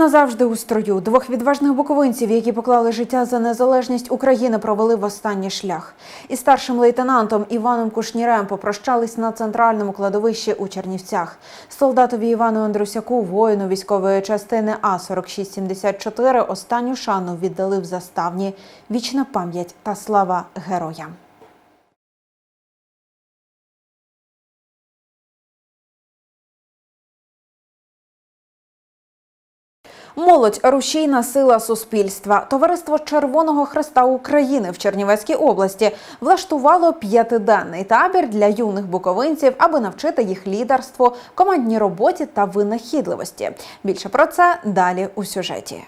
Назавжди у строю двох відважних буковинців, які поклали життя за незалежність України, провели в останній шлях. Із старшим лейтенантом Іваном Кушнірем попрощались на центральному кладовищі у Чернівцях. Солдатові Івану Андрусяку, воїну військової частини А 4674 останню шану віддали в заставні. Вічна пам'ять та слава героям. Молодь рушійна сила суспільства. Товариство Червоного Хреста України в Чернівецькій області влаштувало п'ятиденний табір для юних буковинців, аби навчити їх лідерству, командній роботі та винахідливості. Більше про це далі у сюжеті.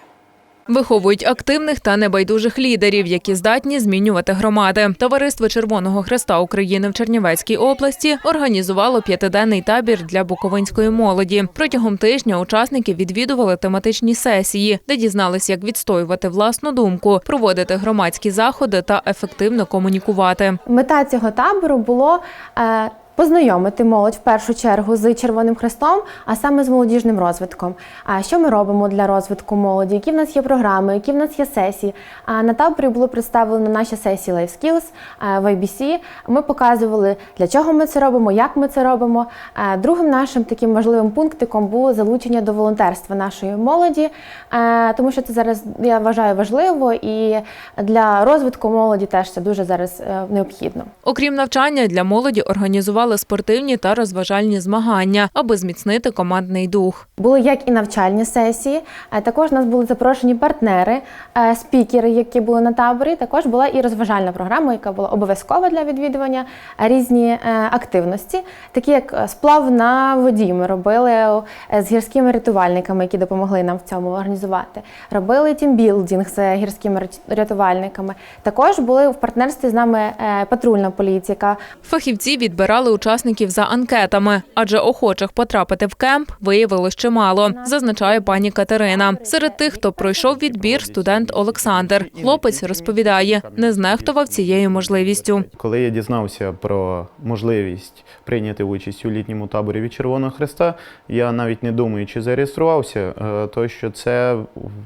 Виховують активних та небайдужих лідерів, які здатні змінювати громади. Товариство Червоного Хреста України в Чернівецькій області організувало п'ятиденний табір для буковинської молоді. Протягом тижня учасники відвідували тематичні сесії, де дізнались, як відстоювати власну думку, проводити громадські заходи та ефективно комунікувати. Мета цього табору було е, познайомити молодь в першу чергу з Червоним Хрестом, а саме з молодіжним розвитком. А що ми робимо для розвитку молоді? Які в нас є програми, які в нас є сесії? А на таборі було представлено наші сесії Life Skills е, в IBC. Ми показували, для чого ми це робимо, як ми це робимо. Е, Другим нашим таким важливим пунктиком було залучення до волонтерства нашої молоді, е, тому що це зараз я вважаю важливо і для розвитку молоді теж це дуже зараз необхідно. Окрім навчання, для молоді організували спортивні та розважальні змагання, аби зміцнити командний дух. Були як і навчальні сесії, е, також у нас були запрошені партнери, е, спікери, які були на таборі. Також була і розважальна програма, яка була обов'язкова для відвідування е, різні активності, такі як сплав на воді. Ми робили з гірськими рятувальниками, які допомогли нам в цьому організувати. Робили тімбілдинг з гірськими рятувальниками. Також були в партнерстві з нами патрульна поліція, яка Фахівці відбирали учасників за анкетами, адже охочих потрапити в кемп виявилось чимало, зазначає пані Катерина. Серед тих, хто пройшов відбір, студент Олександр. Хлопець розповідає, не знехтував цією можливістю. Коли я дізнався про можливість прийняти участь у літньому таборі від Червоного Хреста, я навіть не думаючи зареєструвався, е, тому що це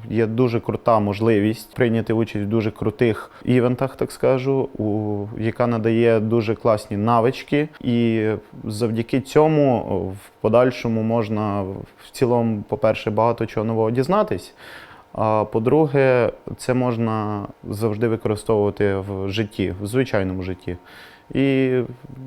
є дуже крута можливість прийняти участь в дуже крутих івентах, так скажу, яка надає дуже класні навички, і завдяки цьому в подальшому можна в цілому, по-перше, багато чого нового дізнатись. А по-друге, це можна завжди використовувати в житті, в звичайному житті. І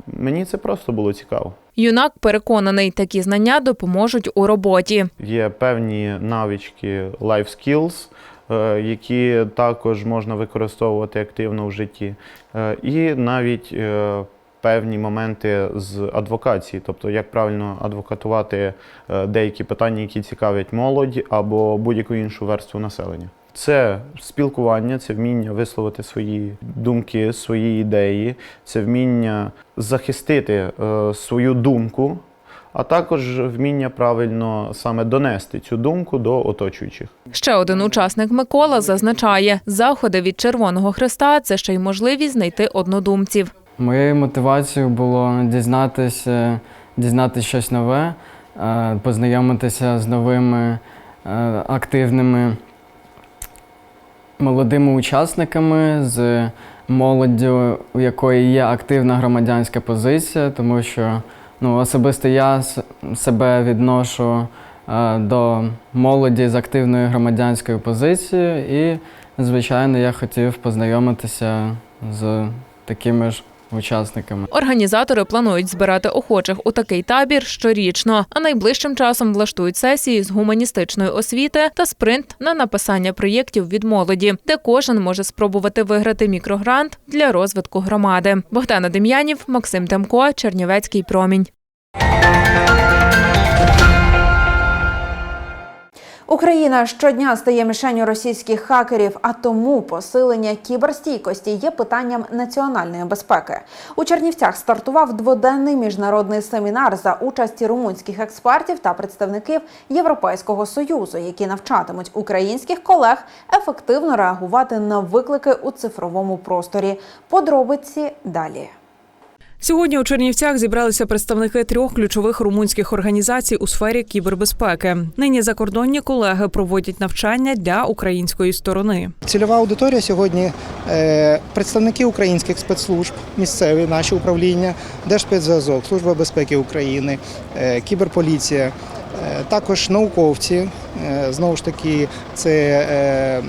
мені це просто було цікаво. Юнак переконаний, такі знання допоможуть у роботі. Є певні навички life skills, е, які також можна використовувати активно в житті. Е, І навіть е, певні моменти з адвокації, тобто як правильно адвокатувати е, деякі питання, які цікавлять молодь або будь-яку іншу верству населення. Це спілкування, це вміння висловити свої думки, свої ідеї, це вміння захистити е, свою думку, а також вміння правильно саме донести цю думку до оточуючих. Ще один учасник Микола зазначає, заходи від Червоного Хреста це ще й можливість знайти однодумців. Моєю мотивацією було дізнатися, дізнатися щось нове, е, познайомитися з новими е, активними молодими учасниками, з молоддю, у якої є активна громадянська позиція, тому що ну, особисто я себе відношу е, до молоді з активною громадянською позицією, і, звичайно, я хотів познайомитися з такими ж учасниками. Організатори планують збирати охочих у такий табір щорічно, а найближчим часом влаштують сесії з гуманістичної освіти та спринт на написання проєктів від молоді, де кожен може спробувати виграти мікрогрант для розвитку громади. Богдана Дем'янів, Максим Темко, Чернівецький промінь. Україна щодня стає мішенню російських хакерів, а тому посилення кіберстійкості є питанням національної безпеки. У Чернівцях стартував дводенний міжнародний семінар за участі румунських експертів та представників Європейського союзу, які навчатимуть українських колег ефективно реагувати на виклики у цифровому просторі. Подробиці далі. Сьогодні у Чернівцях зібралися представники трьох ключових румунських організацій у сфері кібербезпеки. Нині закордонні колеги проводять навчання для української сторони. Цільова аудиторія сьогодні е, представники українських спецслужб, місцеві наші управління, Держспецзв'язок, Служба безпеки України, е, кіберполіція, е, також науковці. Знову ж таки, це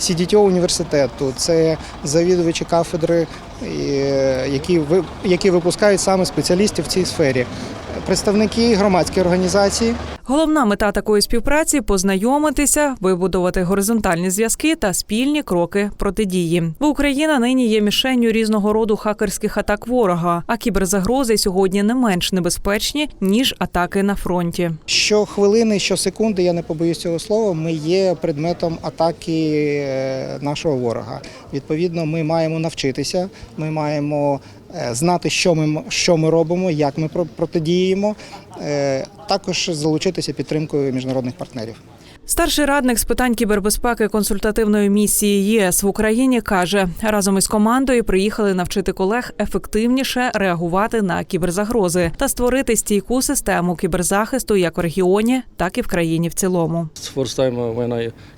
е, університету, це завідувачі кафедри, е, які які випускають саме спеціалістів в цій сфері. Представники громадських організацій, Головна мета такої співпраці познайомитися, вибудувати горизонтальні зв'язки та спільні кроки протидії. Бо Україна нині є мішенню різного роду хакерських атак ворога, а кіберзагрози сьогодні не менш небезпечні ніж атаки на фронті. Щохвилини, щосекунди, я не побоюсь цього слова, ми є предметом атаки е, нашого ворога. Відповідно, ми маємо навчитися, ми маємо знати, що ми, що ми робимо, як ми про- протидіємо, е, також залучитися підтримкою міжнародних партнерів. Старший радник з питань кібербезпеки консультативної місії ЄС в Україні каже, разом із командою приїхали навчити колег ефективніше реагувати на кіберзагрози та створити стійку систему кіберзахисту як в регіоні, так і в країні в цілому.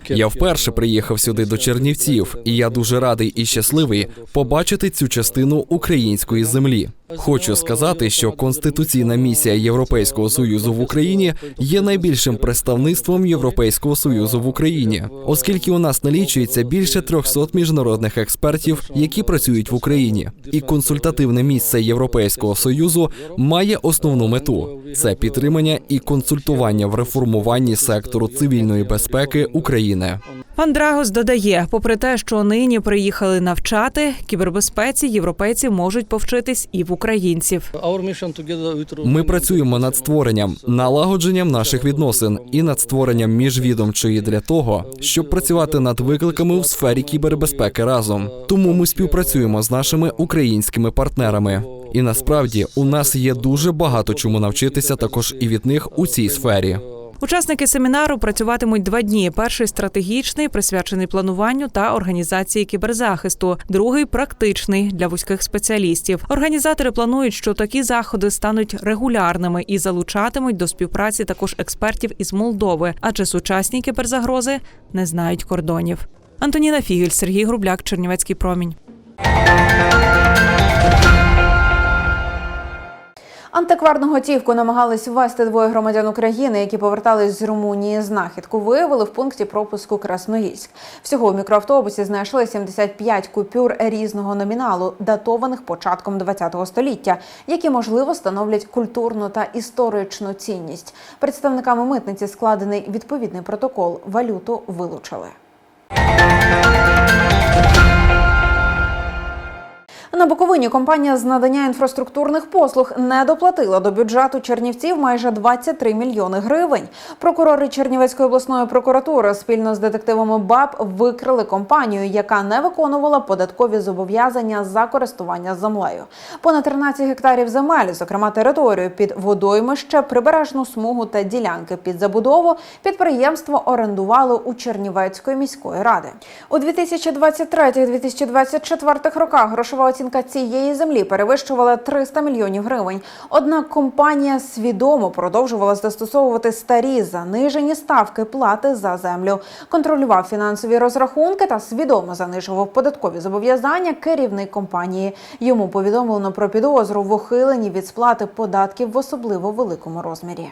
Я вперше приїхав сюди до Чернівців, і я дуже радий і щасливий побачити цю частину української землі. Хочу сказати, що конституційна місія Європейського союзу в Україні є найбільшим представництвом Європейського союзу в Україні, оскільки у нас налічується більше 300 міжнародних експертів, які працюють в Україні. І консультативне місце Європейського союзу має основну мету це підтримання і консультування в реформуванні сектору цивільної безпеки України. Пан Драгос додає, попри те, що нині приїхали навчати кібербезпеці, європейці можуть повчитись і в українців. Ми працюємо над створенням, налагодженням наших відносин і над створенням міжвідомчої для того, щоб працювати над викликами у сфері кібербезпеки разом. Тому ми співпрацюємо з нашими українськими партнерами. І насправді у нас є дуже багато чому навчитися також і від них у цій сфері. Учасники семінару працюватимуть два дні: перший стратегічний, присвячений плануванню та організації кіберзахисту, другий практичний для вузьких спеціалістів. Організатори планують, що такі заходи стануть регулярними і залучатимуть до співпраці також експертів із Молдови, адже сучасні кіберзагрози не знають кордонів. Антоніна Фігель, Сергій Грубляк, Чернівецький промінь. Антикварну готівку намагались ввести двоє громадян України, які повертались з Румунії. Знахідку виявили в пункті пропуску Красноїльськ. Всього у мікроавтобусі знайшли 75 купюр різного номіналу, датованих початком ХХ століття, які можливо становлять культурну та історичну цінність. Представниками митниці складений відповідний протокол. Валюту вилучили. На Буковині компанія з надання інфраструктурних послуг не доплатила до бюджету Чернівців майже 23 мільйони гривень. Прокурори Чернівецької обласної прокуратури спільно з детективами БАБ викрили компанію, яка не виконувала податкові зобов'язання за користування землею. Понад 13 гектарів земель, зокрема територію під водоймище, прибережну смугу та ділянки під забудову, підприємство орендувало у Чернівецької міської ради. У 2023-2024 роках грошова оцінка цієї землі перевищувала 300 мільйонів гривень. Однак компанія свідомо продовжувала застосовувати старі занижені ставки плати за землю, контролював фінансові розрахунки та свідомо занижував податкові зобов'язання керівник компанії. Йому повідомлено про підозру в ухиленні від сплати податків в особливо великому розмірі.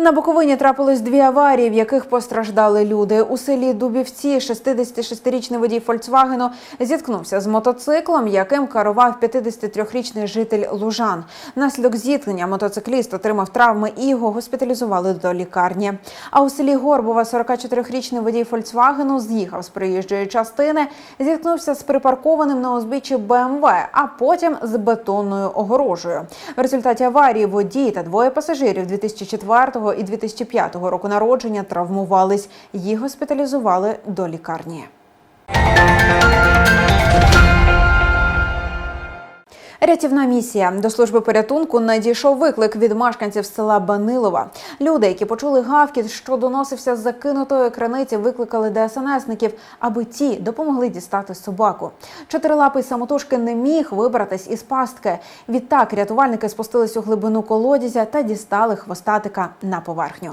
На Буковині трапилось дві аварії, в яких постраждали люди. У селі Дубівці 66-річний водій Фольксвагену зіткнувся з мотоциклом, яким керував 53-річний житель Лужан. Внаслідок зіткнення мотоцикліст отримав травми і його госпіталізували до лікарні. А у селі Горбова 44-річний водій Фольксвагену з'їхав з проїжджої частини, зіткнувся з припаркованим на узбіччі БМВ, а потім з бетонною огорожею. В результаті аварії водій та двоє пасажирів 2004 і 2005 року народження травмувались. Їх госпіталізували до лікарні. Рятівна місія до служби порятунку надійшов виклик від мешканців села Банилова. Люди, які почули гавкіт, що доносився з закинутої криниці, викликали ДСНСників, аби ті допомогли дістати собаку. Чотирилапий самотужки не міг вибратись із пастки. Відтак рятувальники спустились у глибину колодязя та дістали хвостатика на поверхню.